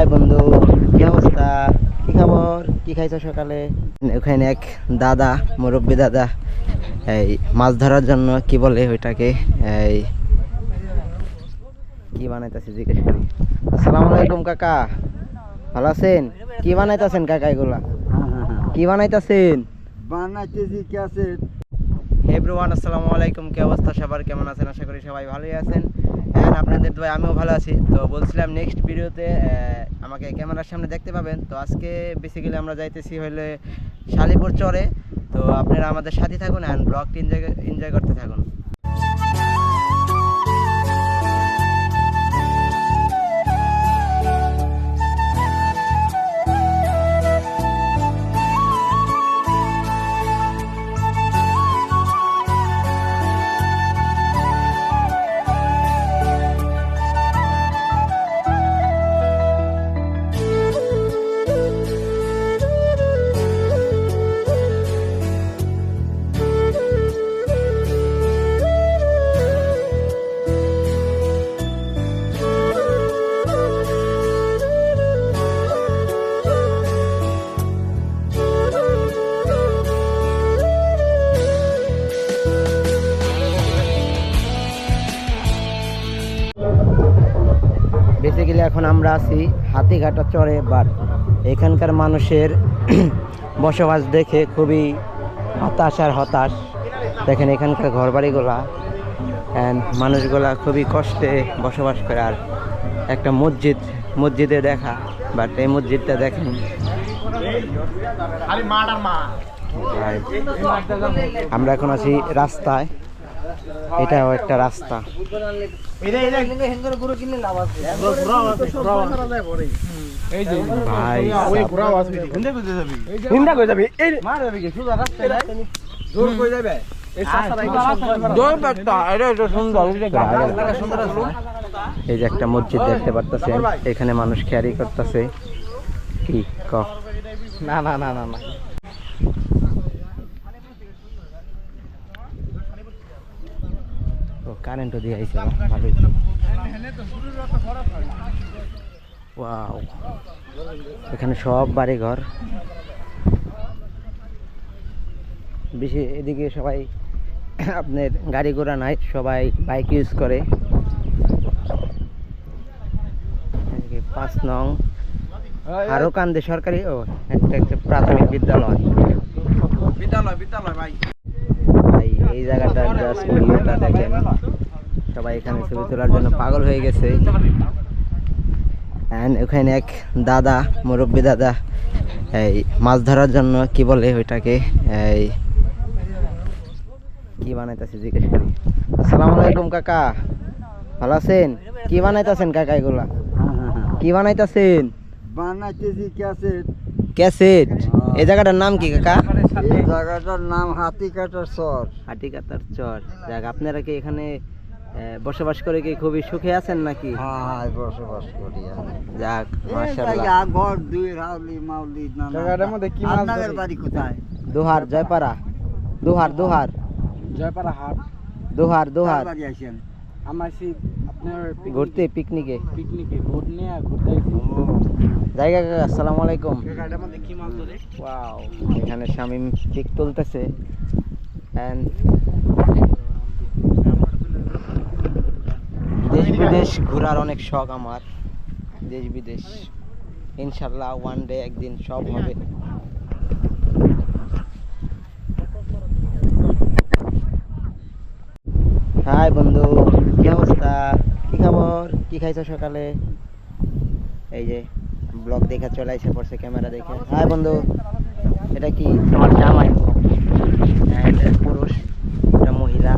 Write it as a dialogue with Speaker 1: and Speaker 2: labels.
Speaker 1: High বন্ধু কি অবস্থা? কি খবর? কি খাইছো সকালে? ওখানে এক দাদা মুরব্বী দাদা এই মাছ ধরার জন্য কি বলে ওইটাকে এই কি বানাইতেছে জিজ্ঞেস করি। আসসালামু আলাইকুম কাকা। ভালো আছেন? কি বানাইতেছেন কাকা এগুলা? কি বানাইতেছেন?
Speaker 2: বানাইতেছি ক্যাসে
Speaker 1: হে ব্রুয়ান আসসালামু আলাইকুম। কি অবস্থা সবার? কেমন আছেন? আশা করি সবাই ভালোই আছেন। অ্যান্ড আপনাদের দোয়া আমিও ভালো আছি। তো বলছিলাম নেক্সট ভিডিওতে আমাকে ক্যামেরার সামনে দেখতে পাবেন। তো আজকে বেসিক্যালি আমরা যাইতেছি হলে শালিপুর চরে। তো আপনারা আমাদের সাথে থাকুন অ্যান্ড ব্লগটি এনজয় এনজয় করতে থাকুন। বেসিক্যালি এখন আমরা আছি হাতিঘাটা চরে বাট এখানকার মানুষের বসবাস দেখে খুবই হতাশ আর হতাশ। দেখেন এখানকার ঘরবাড়িগুলা অ্যান্ড মানুষগুলা খুবই কষ্টে বসবাস করে। আর একটা মসজিদ মসজিদে দেখা বাট এই মসজিদটা দেখেন। আমরা এখন আছি রাস্তায়। এটাও একটা রাস্তা ভাই
Speaker 2: হিন্দা কই যাবি এই
Speaker 1: এই যে একটা মসজিদ দেখতে পারতেছেন এখানে মানুষ খেয়ারি করতেছে কি ক
Speaker 2: না না না না না
Speaker 1: কারেন্টও দিয়ে আইছে ভালোই। ওয়াও, এখানে সব বাড়ি ঘর বেশি এদিকে সবাই আপনার গাড়ি ঘোড়া নাই, সবাই বাইক ইউজ করে। পাঁচ নং, আরও কান্দে সরকারি, ও, একটা একটা প্রাথমিক বিদ্যালয়।
Speaker 2: বিদ্যালয় বিদ্যালয়, ভাই।
Speaker 1: এই জায়গাটা জাস্ট ভিউটা দেখেন। সবাই এখানে ছবি তোলার জন্য পাগল হয়ে গেছে। অ্যান্ড ওখানে এক দাদা মুরব্বী দাদা এই মাছ ধরার জন্য কি বলে ওইটাকে? এই কি বানাইতেছে জিজ্ঞেস করি। আসসালামু আলাইকুম কাকা। ভালো আছেন? কি বানাইতেছেন কাকা এগুলা? কি বানাইতেছেন?
Speaker 2: বানাইতেছি ক্যাসে
Speaker 1: ক্যাসেট। এই জায়গাটার নাম কি কাকা?
Speaker 2: এই জায়গাটার নাম হাতি কাটার সর
Speaker 1: হাটিকাতার চর। যাক আপনারা কি এখানে বসবাস করে কি খুবই সুখে আছেন নাকি?
Speaker 2: হ্যাঁ বসবাস করি
Speaker 1: যাক মাশাআল্লাহ।
Speaker 2: ঘর দুই রাউলি মাউলি নানা।
Speaker 3: জায়গাটার মধ্যে কি মাছ
Speaker 2: আপনাদের বাড়ি কোথায়?
Speaker 1: দুহার জয়পাড়া। দুহার দুহার।
Speaker 3: জয়পাড়া হাট।
Speaker 1: দুহার দুহার।
Speaker 2: বাড়ি আছেন
Speaker 3: আমার সেই আপনার
Speaker 1: ঘুরতে পিকনিকে।
Speaker 3: পিকনিকে ঘুরতে
Speaker 1: জায়গা কাকা আসসালামু আলাইকুম। ওয়াও এখানে শামিম পিক তুলতেছে। And দেশ বিদেশ ঘোরার অনেক শখ আমার। দেশ বিদেশ ইনশাল্লাহ ওয়ান ডে একদিন সব হবে। হাই বন্ধু কি অবস্থা? কি খবর? কি খাইছো সকালে? এই যে ব্লগ দেখে চলে আসে পড়ছে ক্যামেরা দেখে। হাই বন্ধু এটা কি? তোমার জামাই? হ্যাঁ, এটা পুরুষ এটা মহিলা।